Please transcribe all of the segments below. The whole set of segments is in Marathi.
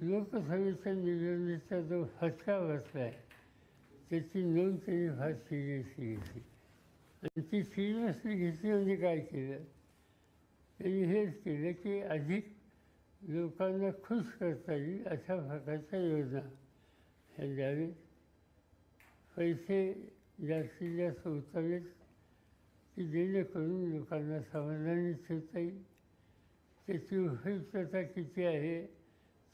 लोकसभेच्या निवडणुकीचा जो फटका बसला आहे त्याची नोंद त्यांनी फार सिरियसली घेतली आणि ती सिरियसली घेतली म्हणजे काय केलं? त्यांनी हेच केलं की अधिक लोकांना खुश करता येईल अशा प्रकारच्या योजना ह्या द्यावेत पैसे जास्तीत जास्त उचललेत की जेणेकरून लोकांना समाधानी ठेवता येईल. त्याची उपयुक्तता किती आहे?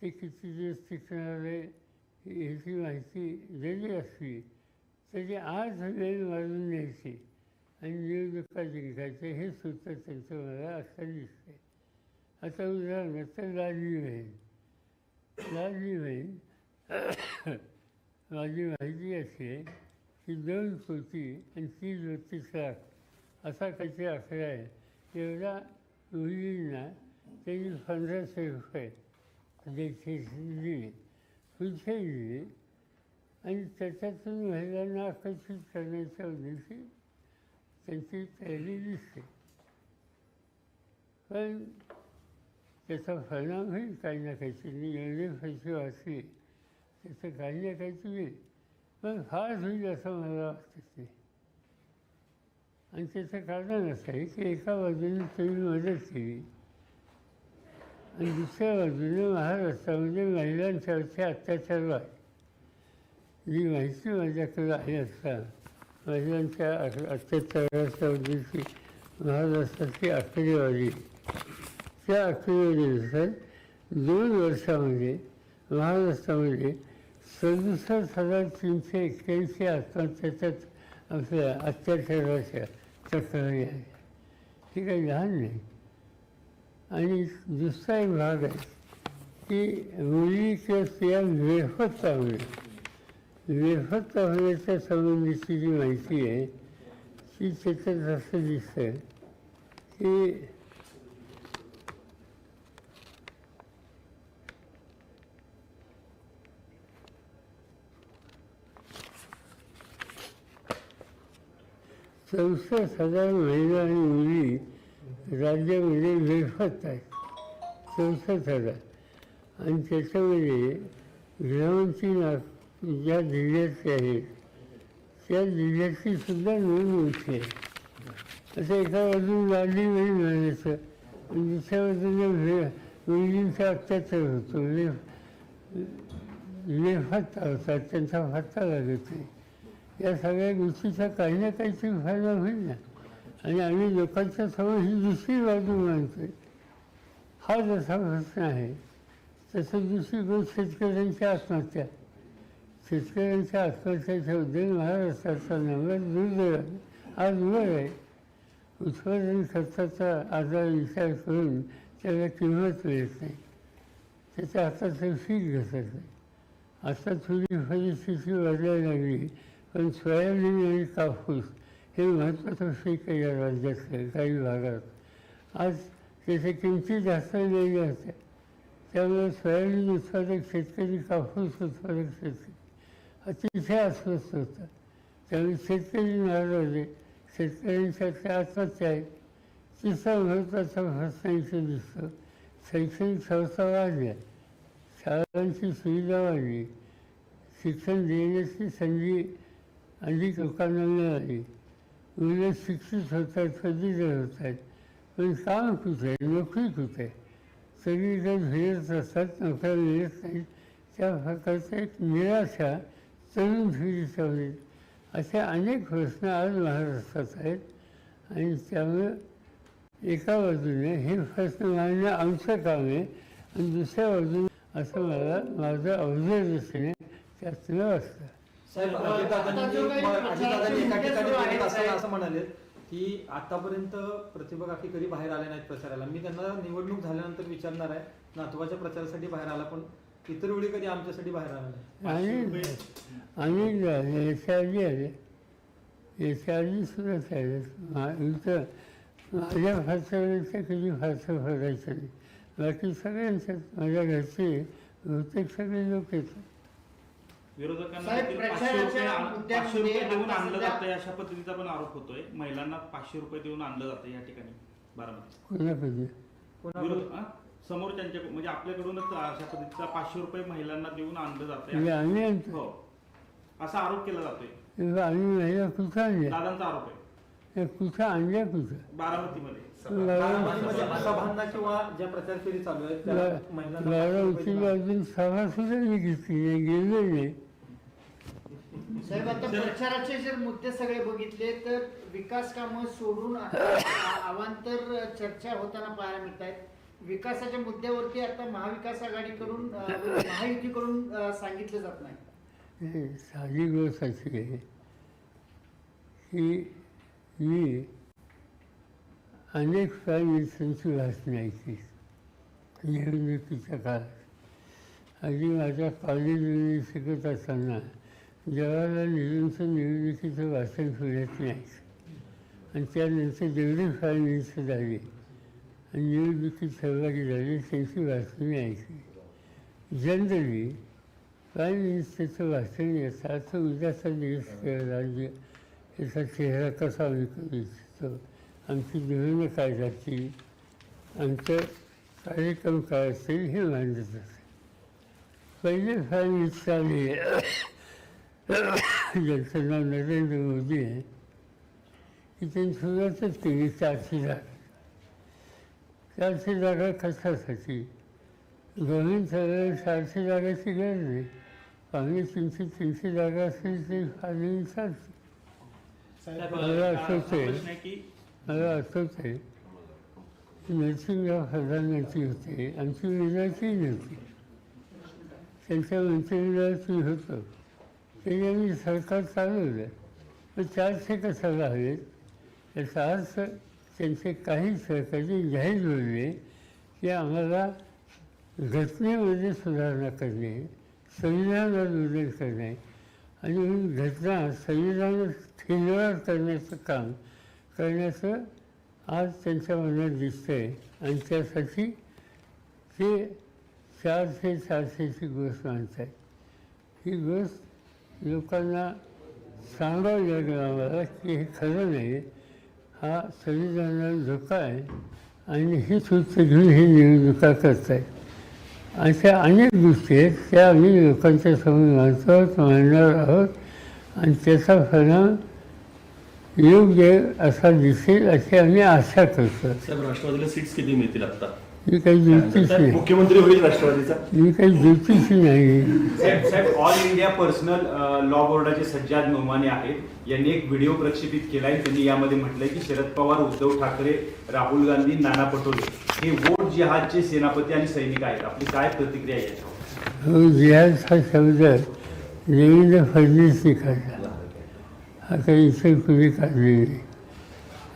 ते किती दिवस टिकणारे ह्याची माहिती जरी असली तरी आज वेळ मारून न्यायची आणि निवडणुका जिंकायचे हे सूत्र त्यांचं मला असं दिसतंय आता उदाहरणार्थ लाडली बहीण लाडली बहीण माझी माहिती अशी आहे की दोन कोटी आणि तीस बत्तीस लाख असा काहीतरी आकडा आहे एवढा मुलींना त्यांनी पंधराशे रुपये देखील दिले पुढचे आणि त्याच्यातून महिलांना आकर्षित करण्याच्या उद्देशी त्यांची तयारी दिसते. पण त्याचा परिणाम होईल काही ना काहीतरी एवढे पैसे वाचले त्याचं काही ना काहीतरी होईल पण फार होईल असं मला वाटतं. ते आणि त्याचं कारण असं आहे की एका बाजूने तुम्ही मदत केली. आणि दुसऱ्या बाजूने महाराष्ट्रामध्ये महिलांसारखे अत्याचार वाढ जी माहिती माझ्याकडे आहे असता महिलांच्या अ- अत्याचाराच्या उद्देशी महाराष्ट्राची आकडेवारी त्या आकडेवारीनुसार दोन वर्षामध्ये महाराष्ट्रामध्ये सदुसष्ट हजार तीनशे एक्क्याऐंशी आत्महत्याच्यात आपल्या अत्याचाराच्या तक्रारी आहे ठीक आहे लहान नाही आणि दुसरा एक भाग आहे की मुलीच्या स्त्रिया वेफत बेफत्तामुळे वेफत होण्याच्या संबंधीची जी माहिती आहे ती त्याच्यात असं दिसतं की चौसष्ट हजार महिला आणि मुली राज्यामध्ये विभक्त आहे चौसष्ट हजार आणि त्याच्यामध्ये गृहमंत्री नाग ज्या जिल्ह्याचे आहेत त्या जिल्ह्याची सुद्धा नोंद मोठी आहे असं एका बाजून लाडली बहीण म्हणायचं आणि दुसऱ्या बाजूने मुलींचा अत्याचार होतो. लेफ लेफत्ता होतात त्यांचा फत्ता लागत नाही. या सगळ्या गोष्टीचा काही ना काहीतरी फायदा होईल ना. आणि आम्ही लोकांच्या समोर ही दुसरी बाजू मानतोय. हा जसा प्रश्न आहे तसं दुसरी गोष्ट शेतकऱ्यांची आत्महत्या. शेतकऱ्यांच्या आत्महत्याच्या उद्योग महाराष्ट्राचा नंबर दुर्दैवाने आज वर आहे. उत्पादन खर्चाचा आजार विचार करून त्याला किंमत मिळत नाही. त्याच्या हाताचं पीक घसत नाही. आता थोडी परिस्थिती वाढायला लागली पण सोयाबीन आणि कापूस हे महत्त्वाचं पीक आहे या काही भागात. आज त्याच्या किमती जास्त गेल्या होत्या त्यामुळे सोयाबीन उत्पादक शेतकरी कापूस उत्पादक शेतकरी अतिशय अस्वस्थ होता त्यामुळे शेतकरी नाराज होते शेतकऱ्यांच्या त्या आत्महत्या आहेत तिसरा महत्त्वाचा प्रश्न इथे दिसतो. शैक्षणिक संस्था वाढल्या शाळांची सुविधा वाढली शिक्षण देण्याची संधी अधिक लोकांना मिळाली. मुलं शिक्षित होत आहेत पदवीधर होत आहेत पण काम कुठे आहे? नोकरी कुठे आहे? सगळीकडे फिरत असतात नोकऱ्या मिळत नाहीत. त्या प्रकारचा एक निराशा तरुण पिढीच्यामध्ये असे अनेक प्रश्न आज महाराष्ट्रात आहेत. आणि त्यामुळे एका बाजूने हे प्रश्न मांडणं आमचं काम आहे. आणि दुसऱ्या बाजूने असं मला माझं अवघड दिसणे त्यातलं असतं साहेब आता अजितदादांनी जो काही अजितदादांनी एका प्रचाराचे ठिकाणी जो आहे बोलत असताना साहेब- असं म्हणाले की आतापर्यंत प्रतिभा काकी कधी बाहेर आले नाहीत प्रचाराला. मी त्यांना निवडणूक झाल्यानंतर विचारणार आहे नातवाच्या प्रचारासाठी बाहेर आला पण इतर वेळी कधी आमच्यासाठी बाहेर आला नाही. आधी आले याच्या आधी सुद्धा मा- इथं माझ्या फारसावरच्या कधी फारसं फरायचं नाही. बाकी सगळ्यांच्यात माझ्या घरचे बहुतेक सगळे लोक येतात. विरोधकांना साहेब, देखील पाचशे प्रचाराच्या रुपये आण- मुद्द्यामध्ये पाचशे रुपये देऊन आता आणलं सध्या- जातं अशा पद्धतीचा पण आरोप होतोय. महिलांना पाचशे रुपये देऊन आणलं जातं या ठिकाणी बारामती. कोणाकडे पुन्हा विरोध हा? समोरच्यांच्या म्हणजे आपल्याकडूनच अशा पद्धतीचा पाचशे रुपये महिलांना देऊन आणलं जातंय. आम्ही आणतो हो. असा आरोप केला जातोय. तेव्हा आम्ही महिला कुठं आणल्या दादांचा आरोप आहे. त्या कुठं आणल्या कुठं? बारामतीमध्ये. बारामतीमध्ये सभांना किंवा ज्या प्रचार फेरी चालू आहेत त्या महिलांना सभा सुद्धा मी घेतली नाही गेलो नाही. प्रचाराचे जर मुद्दे सगळे बघितले तर विकास कामं सोडून अवांतर चर्चा होताना पाहायला मिळत आहेत विकासाच्या मुद्द्यावरती आता महाविकास आघाडीकडून अं, महायुतीकडून अं, सांगितलं जात नाही. नाही, साधी गोष्ट अशी आहे की मी अनेक मिनिस्टरांची भाषणे ऐकली निवडणुकीच्या काळात. अगदी माझ्या कॉलेजमध्ये शिकत असताना जवाहरलाल नेहरूंचं निवडणुकीचं भाषण पुण्यात नाही आणि त्यानंतर जेवढे फार मिनिस्टर झाले आणि निवडणुकीत सहभागी झाले त्यांची भाषणे मी ऐकली. जनरली प्राईम मिनिस्टरचं वाचन याचा अर्थ उद्याचा दिवस राज्य म्हणजे याचा चेहरा कसा विकू इच्छितो आमची धोरणं काय जातील आमचं कार्यक्रम काय असेल हे मांडत असेल पहिले फार मिनिस्टर आले. ज्यांचं नाव नरेंद्र मोदी आहे की त्यांनी सुरुवातच केली चारशे जागा चारशे जागा कशासाठी गव्हर्मेंट सगळ्या चारशे जागाची गरज नाही पाणी तीनशे तीनशे जागा असेल ते फायनली चालते मला आठवते मला आठवते नरसिंहराव खजानाची होते आमची विधायची नव्हती त्यांच्या मंत्रिमंडळात मी त्याच्यानी सरकार चालवलं पण चारशे कशाला हवेत याचा अर्थ त्यांचे काही सहकारी जाहीर बोलले की आम्हाला घटनेमध्ये सुधारणा करणे संविधानात बदल करणे आणि म्हणून घटना संविधानात ठेंगराळ करण्याचं काम करण्याचं आज त्यांच्या मनात दिसतं आहे आणि त्यासाठी ते चारशे चारशेची गोष्ट मानत आहेत ही गोष्ट लोकांना सांगावं लागलं आम्हाला की हे खरं नाही. हा संविधानाला धोका आहे आणि ही सूत्र घेऊन ही निवडणुका करत अशा अनेक गोष्टी आहेत त्या आम्ही लोकांच्या समोर मानतो आहोत मांडणार आहोत आणि त्याचा परिणाम योग्य असा दिसेल अशी आम्ही आशा करतो. राष्ट्रवादीला सीट्स किती मिळतील आता मी काही नाही मुख्यमंत्री होईल राष्ट्रवादीचा. मी काही ज्योतिषी नाही. साहेब साहेब ऑल इंडिया पर्सनल लॉ बोर्डाचे सज्जाद नोमाने आहेत. यांनी एक व्हिडिओ प्रक्षेपित केलाय. त्यांनी यामध्ये म्हटलंय की शरद पवार उद्धव ठाकरे राहुल गांधी नाना पटोले हे वोट जिहादचे सेनापती आणि सैनिक आहेत. आपली काय प्रतिक्रिया आहे याच्यावर? हो जिहाद हा शब्द देवेंद्र फडणवीसने काढला हा काही इतर कुणी काढलेला नाही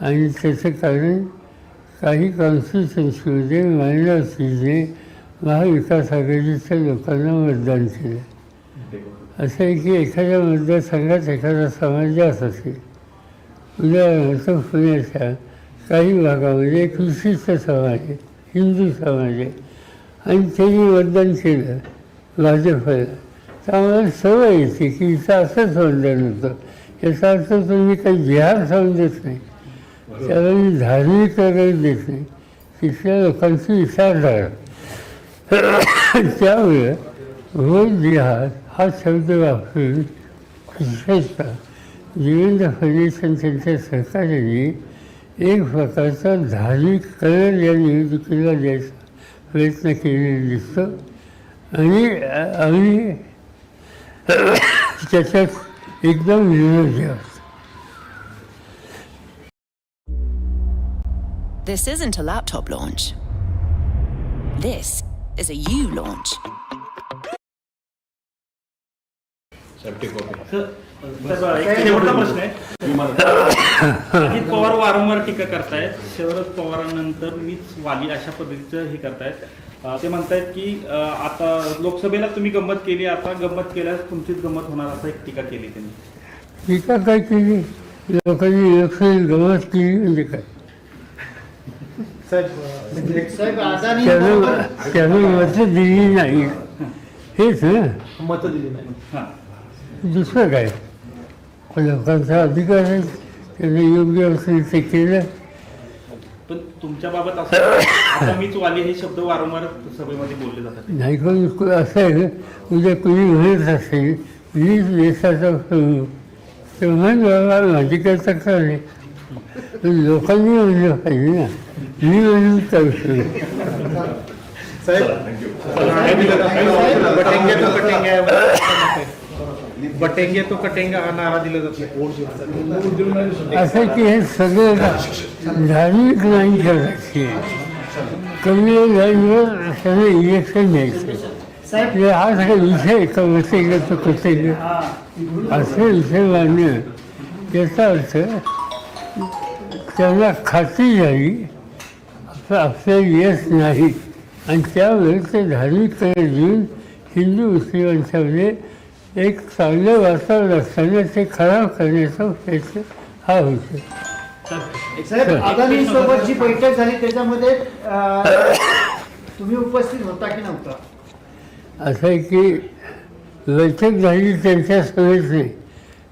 आणि त्याचं कारण काही कॉन्स्टिट्युन्सीमध्ये मायनॉरिटीजने महाविकास आघाडीच्या लोकांना मतदान केलं. असं आहे की एखाद्या मतदारसंघात एखादा समाज जास्त असेल. उदाहरणार्थ पुण्याच्या काही भागामध्ये एक विशिष्ट समाज आहे हिंदू समाज आहे. आणि त्यांनी मतदान केलं भाजपला. त्यामुळे सवय येते की इथं असंच मतदान होतं. याचा अर्थ तुम्ही काही जिहाद समजत नाही. त्यावेळी धार्मिक वगैरे देत तिथल्या लोकांची विचारधारा त्यामुळे रोज जिहाद हा शब्द वापरून विशेषतः देवेंद्र फडणवीस आणि त्यांच्या सहकार्याने एक प्रकारचा धार्मिक कलर या निवडणुकीला द्यायचा प्रयत्न केलेला दिसतो. आणि आम्ही त्याच्यात एकदम निर्णय घ्यावा This isn't a laptop launch. This is a you launch. Sir, साहेब, एक शेवटचा प्रश्न आहे अजित पवार वारंवार टीका करतायत. शरद पवारांनंतर मीच वाली अशा पद्धतीचं हे करतायत. ते म्हणतायत की आता लोकसभेला तुम्ही गंमत केली आता गंमत केल्यास तुमचीच गंमत होणार असं एक टीका केली त्यांनी. टीका काय केली? लोकांनी गमत केली म्हणजे काय? साहेब साहेब अदानी त्यानं त्यानं मतं दिली नाही. हेच ना मतं दिली नाही. हां. दुसरं काय? लोकांचा अधिकार आहे. त्याने योग्य असेल ते केलं. पण तुमच्या बाबत असं आता मीच वाली हे शब्द वारंवार सभेमध्ये बोलले जातात. नाही पण असं आहे उद्या कुणी म्हणत असेल मीच देशाचा प्रमुख तेव्हा माझी काही तक्रार नाही पण लोकांनी म्हणलं पाहिजे ना. बटेंगे तो कटेंगे हा नारा दिला जातो असं की हे सगळं धार्मिक नाही करायचे कमी लाईनवर सगळं इलेक्शन म्हणजे हा सगळा विषय का बसेल तो कसेल असे विषय मांडणं याचा अर्थ त्यांना खात्री झाली आपलं आपलं यश नाही. आणि त्यावेळेस ते धार्मिक कलर देऊन हिंदू मुस्लिमांच्यामध्ये एक चांगलं वातावरण असताना ते खराब करण्याचा प्रयत्न हा होतो. साहेब जी बैठक झाली त्याच्यामध्ये तुम्ही उपस्थित होता की नव्हता? असं आहे की बैठक झाली त्यांच्या सभेत नाही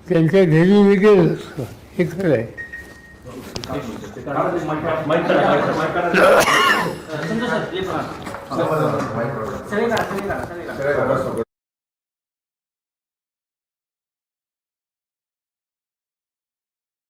त्यांच्या घरी मी गेलो असतो हे खरं आहे. ಸರಿ ಸರಿ.